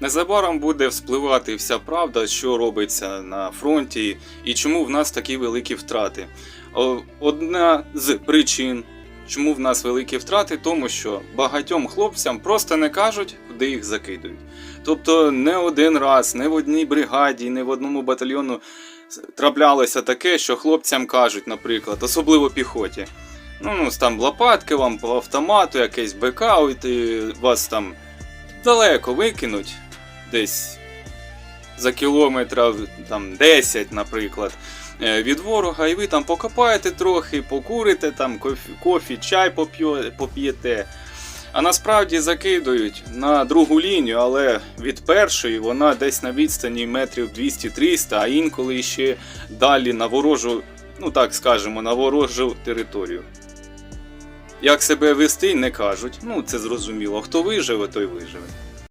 Незабаром буде вспливати вся правда, що робиться на фронті і чому в нас такі великі втрати. Одна з причин, чому в нас великі втрати, тому що багатьом хлопцям просто не кажуть, куди їх закидують. Тобто не один раз, не в одній бригаді, не в одному батальйону траплялося таке, що хлопцям кажуть, наприклад, особливо піхоті. Ну, ну там лопатки вам по автомату, якийсь бекаут, і вас там далеко викинуть, десь за кілометрів там 10, наприклад, е, від ворога, і ви там покопаєте трохи, покурите, там кофі, кофі чай поп'єте. А насправді закидують на другу лінію, але від першої вона десь на відстані метрів 200-300, а інколи ще далі на ворожу, ну так скажемо, на ворожу територію. Як себе вести, не кажуть. Ну, це зрозуміло. Хто виживе, той виживе.